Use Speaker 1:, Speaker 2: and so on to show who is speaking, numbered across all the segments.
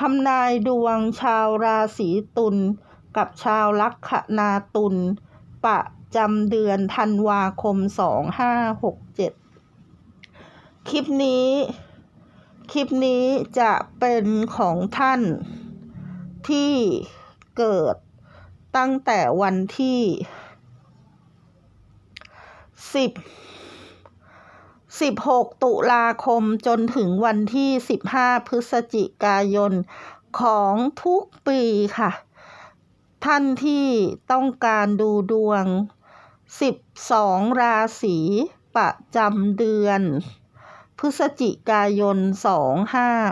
Speaker 1: ทำนายดวงชาวราศีตุลกับชาวลัคนาตุลประจำเดือนธันวาคม 2567 คลิปนี้ คลิปนี้จะเป็นของท่านที่เกิดตั้งแต่วันที่ 10 16 ตุลาคมจนถึงวันที่ 15 พฤศจิกายนของทุกปีค่ะ ท่านที่ต้องการดูดวง 12 ราศีประจำเดือน พฤศจิกายน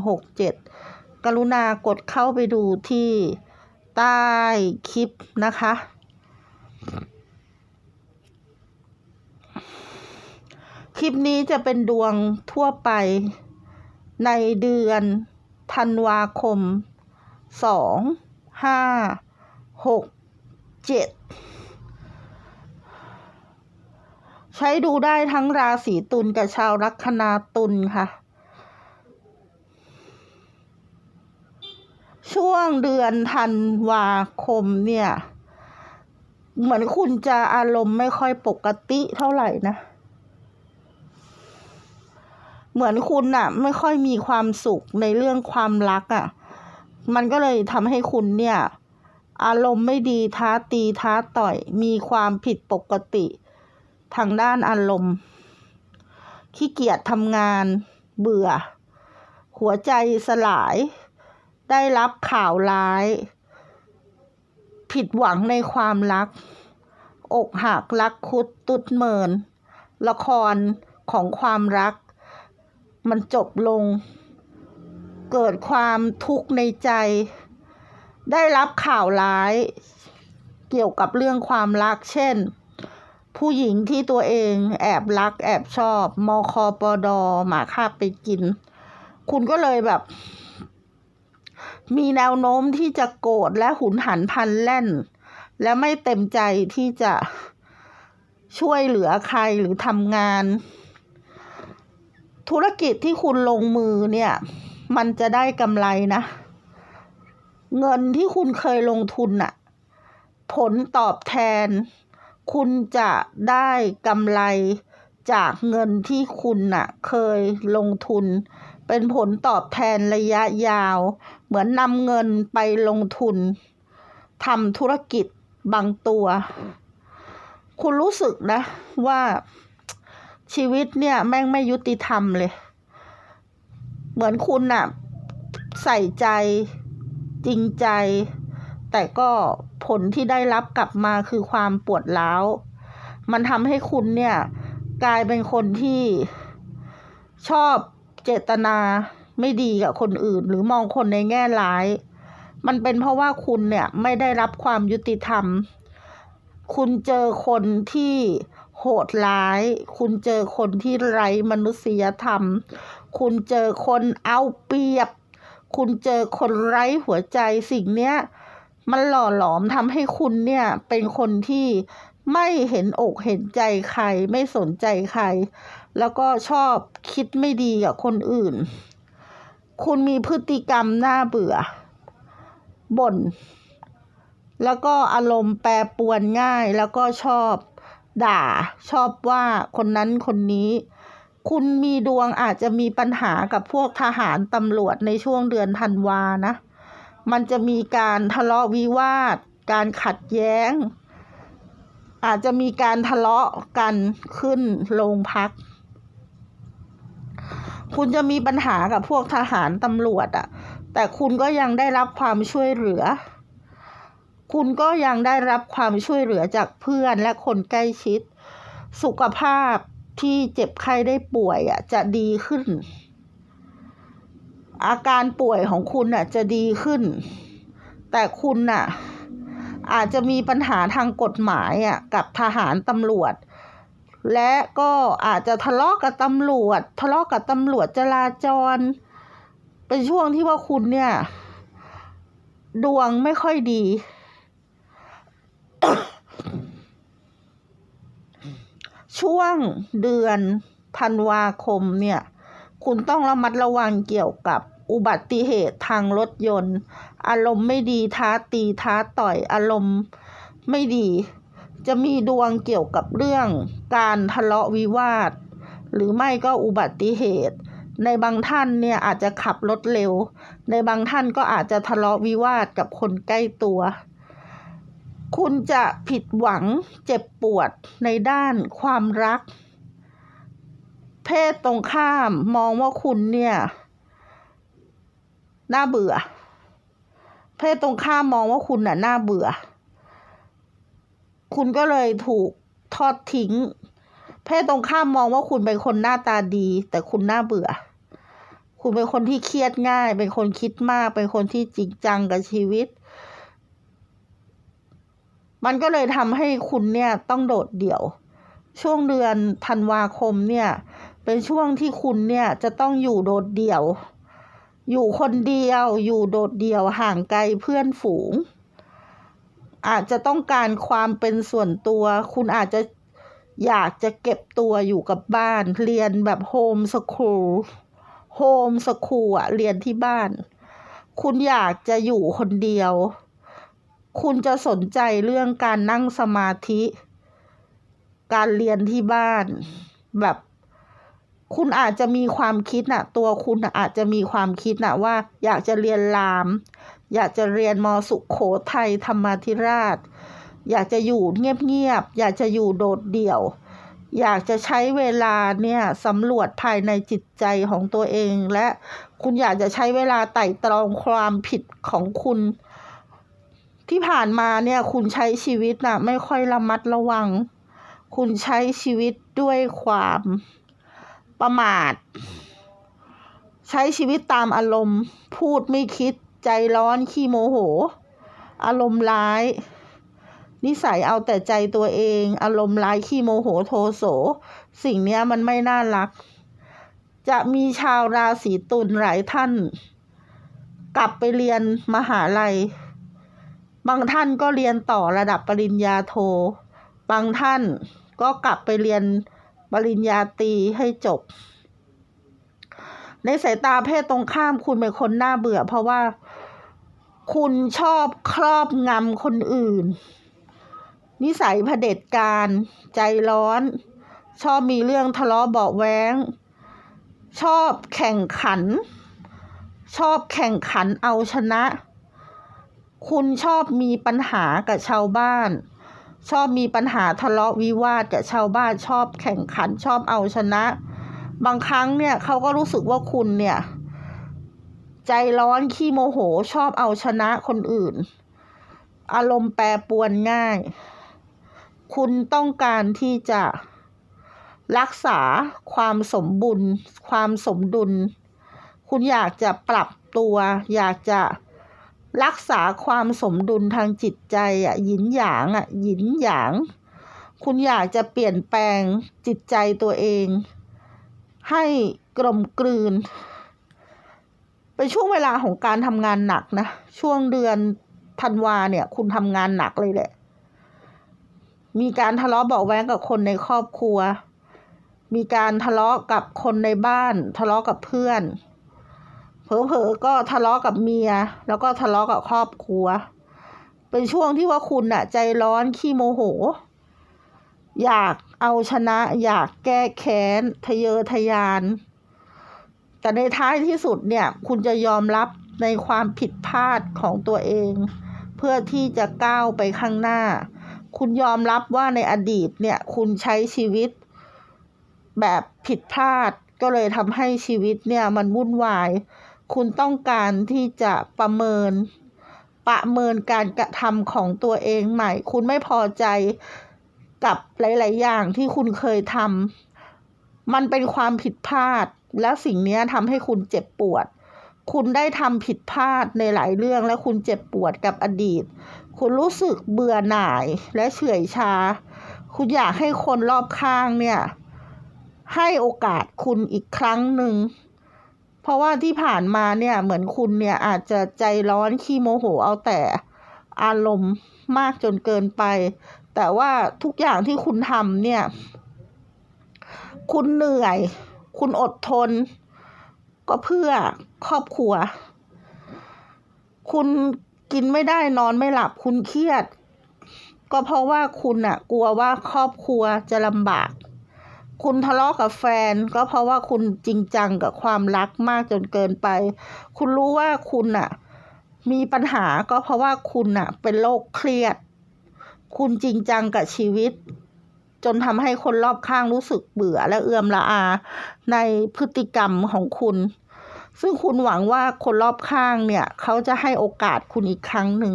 Speaker 1: 2567 กรุณากดเข้าไปดูที่ใต้คลิปนะคะ คลิปนี้จะเป็นดวงทั่วไปในเดือนธันวาคมสองห้าหกเจ็ดใช้ดูได้ทั้งราศีตุลกับชาวลัคนาตุลค่ะ ช่วงเดือนธันวาคมเนี่ย เหมือนคุณจะอารมณ์ไม่ค่อยปกติเท่าไหร่นะ เหมือนคุณอะไม่ค่อยมีความสุขในเรื่องความรักอะมันก็เลยทำให้คุณเนี่ย อารมณ์ไม่ดีท้าตีท้าต่อย มีความผิดปกติ ทางด้านอารมณ์ ขี้เกียจทำงานเบื่อ หัวใจสลาย ได้รับข่าวร้าย ผิดหวังในความรัก อกหักรักคุดตุดเมิน ละครของความรัก มันจบลง เกิดความทุกข์ในใจ ได้รับข่าวร้าย เกี่ยวกับเรื่องความรัก เช่น ผู้หญิงที่ตัวเองแอบรัก แอบชอบมคปดหมาคาบไปกิน คุณก็เลยแบบ มีแนวโน้มที่จะโกรธและหุนหันพันแล่น และไม่เต็มใจที่จะช่วยเหลือใครหรือทำงาน ธุรกิจที่คุณลงมือเนี่ย มันจะได้กำไรนะ เงินที่คุณเคยลงทุนน่ะผลตอบแทน คุณจะได้กำไรจากเงินที่คุณน่ะ เคยลงทุน เป็นผลตอบแทนระยะยาว เหมือนนำเงินไปลงทุนทำธุรกิจบางตัว คุณรู้สึกนะว่า ชีวิตเนี่ยแม่งไม่ยุติธรรมเลย เหมือนคุณน่ะใส่ใจจริงใจ แต่ก็ผลที่ได้รับกลับมาคือความปวดร้าว มันทำให้คุณเนี่ย กลายเป็นคนที่ชอบเจตนาไม่ดีกับคนอื่น หรือมองคนในแง่ร้าย มันเป็นเพราะว่าคุณเนี่ยไม่ได้รับความยุติธรรม คุณเจอคนที่ หดร้าย คุณเจอคนที่ไร้มนุษยธรรม คุณเจอคนเอาเปรียบ คุณเจอคนไร้หัวใจสิ่งเนี้ยมันหล่อหลอมทำให้คุณเนี่ยเป็นคนที่ไม่เห็นอกเห็นใจใครไม่สนใจใคร แล้วก็ชอบคิดไม่ดีกับคนอื่น คุณมีพฤติกรรมน่าเบื่อบ่นแล้วก็อารมณ์แปรปรวนง่ายแล้วก็ชอบ ด่า ชอบว่าคนนั้นคนนี้ คุณมีดวงอาจจะมีปัญหากับพวกทหารตำรวจในช่วงเดือนธันวานะ มันจะมีการทะเลาะวิวาท การขัดแย้ง อาจจะมีการทะเลาะกันขึ้นโรงพัก คุณจะมีปัญหากับพวกทหารตำรวจอะแต่คุณก็ยังได้รับความช่วยเหลือ คุณก็ยังได้รับความช่วยเหลือจากเพื่อนและคนใกล้ชิด สุขภาพที่เจ็บไข้ได้ป่วยอะจะดีขึ้น อาการป่วยของคุณอะจะดีขึ้น แต่คุณน่ะอาจจะมีปัญหาทางกฎหมายอะกับทหารตำรวจ และก็อาจจะทะเลาะกับตำรวจ ทะเลาะกับตำรวจจราจร เป็นช่วงที่ว่าคุณเนี่ย ดวงไม่ค่อยดี ช่วงเดือนธันวาคมเนี่ยคุณต้องระมัดระวังเกี่ยวกับอุบัติเหตุทางรถยนต์ อารมณ์ไม่ดีท้าตีท้าต่อยอารมณ์ไม่ดี จะมีดวงเกี่ยวกับเรื่องการทะเลาะวิวาท หรือไม่ก็อุบัติเหตุ ในบางท่านเนี่ยอาจจะขับรถเร็ว ในบางท่านก็อาจจะทะเลาะวิวาทกับคนใกล้ตัว คุณจะผิดหวังเจ็บปวดในด้านความรัก เพศตรงข้ามมองว่าคุณเนี่ย น่าเบื่อ เพศตรงข้ามมองว่าคุณน่ะน่าเบื่อ คุณก็เลยถูกทอดทิ้ง เพศตรงข้ามมองว่าคุณเป็นคนหน้าตาดี แต่คุณน่าเบื่อ คุณเป็นคนที่เครียดง่าย เป็นคนคิดมาก เป็นคนที่จริงจังกับชีวิต มันก็เลยทำให้คุณเนี่ยต้องโดดเดี่ยว ช่วงเดือนธันวาคมเนี่ยเป็นช่วงที่คุณเนี่ยจะต้องอยู่โดดเดี่ยว อยู่คนเดียวอยู่โดดเดี่ยวห่างไกลเพื่อนฝูง อาจจะต้องการความเป็นส่วนตัว คุณอาจจะอยากจะเก็บตัวอยู่กับบ้านเรียนแบบโฮมสคูลโฮมสคูลอะเรียนที่บ้าน คุณอยากจะอยู่คนเดียว คุณจะสนใจเรื่องการนั่งสมาธิ การเรียนที่บ้านแบบ คุณอาจจะมีความคิดน่ะ ตัวคุณนะอาจจะมีความคิดน่ะว่า อยากจะเรียนราม อยากจะเรียนมสุขโขทัยธรรมาธิราช อยากจะอยู่เงียบๆอยากจะอยู่โดดเดี่ยว อยากจะใช้เวลาเนี่ยสำรวจภายในจิตใจของตัวเองและคุณอยากจะใช้เวลาไต่ตรองความผิดของคุณ ที่ผ่านมาเนี่ยคุณใช้ชีวิตน่ะไม่ค่อยระมัดระวัง คุณใช้ชีวิตด้วยความประมาท ใช้ชีวิตตามอารมณ์ พูดไม่คิดใจร้อนขี้โมโห อารมณ์ร้าย นิสัยเอาแต่ใจตัวเอง อารมณ์ร้ายขี้โมโหโทโส สิ่งนี้มันไม่น่ารัก จะมีชาวราศีตุลหลายท่าน กลับไปเรียนมหาลัย บางท่านก็เรียนต่อระดับปริญญาโท บางท่านก็กลับไปเรียนปริญญาตรีให้จบ ในสายตาเพศตรงข้ามคุณเป็นคนน่าเบื่อ เพราะว่าคุณชอบครอบงำคนอื่น นิสัยเผด็จการใจร้อน ชอบมีเรื่องทะเลาะเบาะแว้ง ชอบแข่งขัน ชอบแข่งขันเอาชนะ คุณชอบมีปัญหากับชาวบ้าน ชอบมีปัญหาทะเลาะวิวาทกับชาวบ้านชอบแข่งขันชอบเอาชนะ บางครั้งเนี่ยเขาก็รู้สึกว่าคุณเนี่ย ใจร้อนขี้โมโหชอบเอาชนะคนอื่น อารมณ์แปรปรวนง่าย คุณต้องการที่จะรักษาความสมบุญ ความสมดุล คุณอยากจะปรับตัว อยากจะ รักษาความสมดุลทางจิตใจอะหยินหยางอะหยินหยาง คุณอยากจะเปลี่ยนแปลงจิตใจตัวเอง ให้กลมกลืนเป็นช่วงเวลาของการทำงานหนักนะช่วงเดือนธันวาเนี่ย คุณทำงานหนักเลยแหละ มีการทะเลาะเบาแว้งกับคนในครอบครัว มีการทะเลาะกับคนในบ้าน ทะเลาะกับเพื่อน เผลอๆก็ทะเลาะกับเมีย แล้วก็ทะเลาะกับครอบครัว เป็นช่วงที่ว่าคุณอะใจร้อนขี้โมโห อยากเอาชนะ อยากแก้แค้นทะเยอทะยาน แต่ในท้ายที่สุดเนี่ย คุณจะยอมรับในความผิดพลาดของตัวเอง เพื่อที่จะก้าวไปข้างหน้า คุณยอมรับว่าในอดีตเนี่ย คุณใช้ชีวิต แบบผิดพลาดก็เลยทำให้ชีวิตเนี่ยมันวุ่นวาย คุณต้องการที่จะประเมิน ประเมินการกระทำของตัวเองใหม่ คุณไม่พอใจกับหลาย ๆ อย่างที่คุณเคยทำมันเป็นความผิดพลาด แล้วสิ่งนี้ทำให้คุณเจ็บปวด คุณได้ทำผิดพลาดในหลายเรื่องและคุณเจ็บปวดกับอดีต คุณรู้สึกเบื่อหน่ายและเฉื่อยชา คุณอยากให้คนรอบข้างเนี่ย ให้โอกาสคุณอีกครั้งหนึ่ง เพราะว่าที่ผ่านมาเนี่ยเหมือนคุณเนี่ยอาจจะใจร้อนขี้โมโหเอาแต่อารมณ์มากจนเกินไป แต่ว่าทุกอย่างที่คุณทำเนี่ย คุณเหนื่อย คุณอดทน ก็เพื่อครอบครัว คุณกินไม่ได้นอนไม่หลับ คุณเครียด ก็เพราะว่าคุณอะกลัวว่าครอบครัวจะลำบาก คุณทะเลาะกับแฟน ก็เพราะว่าคุณจริงจังกับความรักมากจนเกินไป คุณรู้ว่าคุณอะมีปัญหาก็เพราะว่าคุณอะเป็นโรคเครียด คุณจริงจังกับชีวิต จนทำให้คนรอบข้างรู้สึกเบื่อและเอื่อมละอา ในพฤติกรรมของคุณ ซึ่งคุณหวังว่าคนรอบข้างเนี่ย เขาจะให้โอกาสคุณอีกครั้งหนึ่ง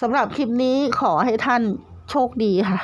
Speaker 1: สำหรับคลิปนี้ขอให้ท่านโชคดีค่ะ